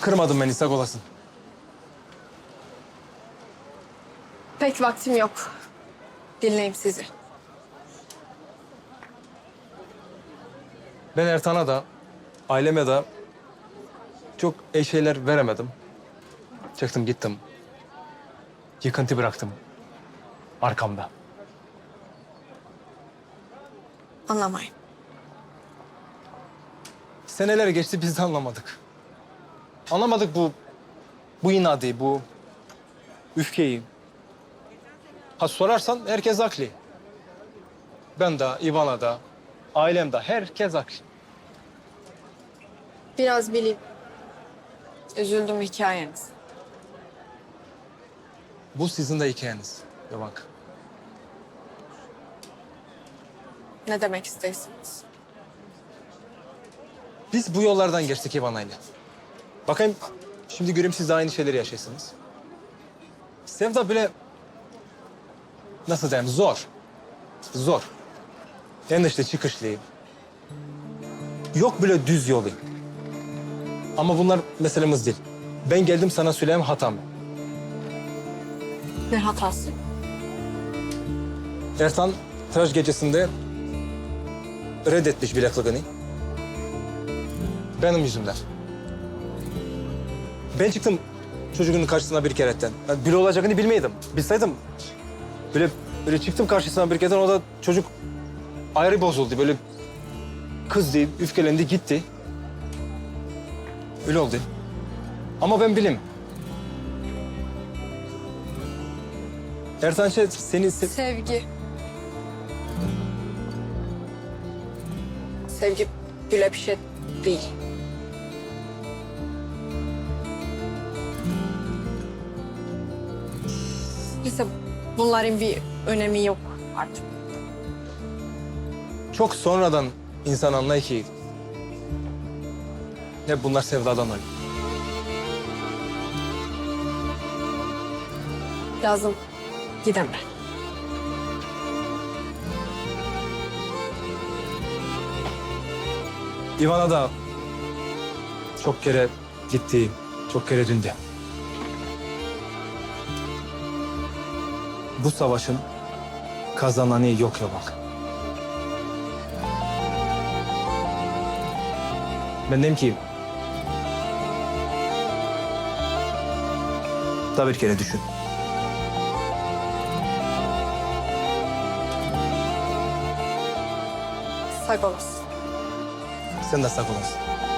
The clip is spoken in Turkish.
Kırmadın beni sağ olasın. Pek vaktim yok. Dinleyeyim sizi. Ben Ertan'a da, aileme de çok iyi şeyler veremedim. Çıktım gittim. Yıkıntı bıraktım. Arkamda. Anlamayın. Seneler geçti biz de anlamadık. Anlamadık bu, bu inadı, bu öfkeyi. Ha sorarsan herkes haklı. Ben de, Ivana da, ailem de herkes haklı. Biraz bileyim. Üzüldüm hikayeniz. Bu sizin de hikayeniz. Ya bak. Ne demek istersiniz? Biz bu yollardan geçtik Ivana'yla. Bakayım şimdi göreyim siz de aynı şeyleri yaşıyorsunuz. Sevda bile nasıl diyeyim zor. Zor. Enişte çıkışlı. Yok bile düz yolu. Ama bunlar meselemiz değil. Ben geldim sana söyleyeyim hatam. Ne hatası? Ertan tıraş gecesinde reddetmiş bilekliğini. Benim yüzümden. Ben çıktım çocuğun karşısına bir keretten. Yani böyle olacağını bilmeydim. Bilseydim böyle, böyle çıktım karşısına bir keretten o da çocuk ayrı bozuldu. Böyle kızdı, öfkelendi, gitti. Öyle oldu. Ama ben bilim. Ertan şey, seni... se- Sevgi. Sevgi böyle bir şey değil. Neyse bunların bir önemi yok artık. Çok sonradan insan anlay ki hep bunlar sevdadan oluyor. Lazım gidem ben. Ivana da çok kere gitti, çok kere döndü. Bu savaşın kazananı yok ya bak. Ben dedim ki... Daha bir kere düşün. Sağ olasın. Sen de sağ olasın.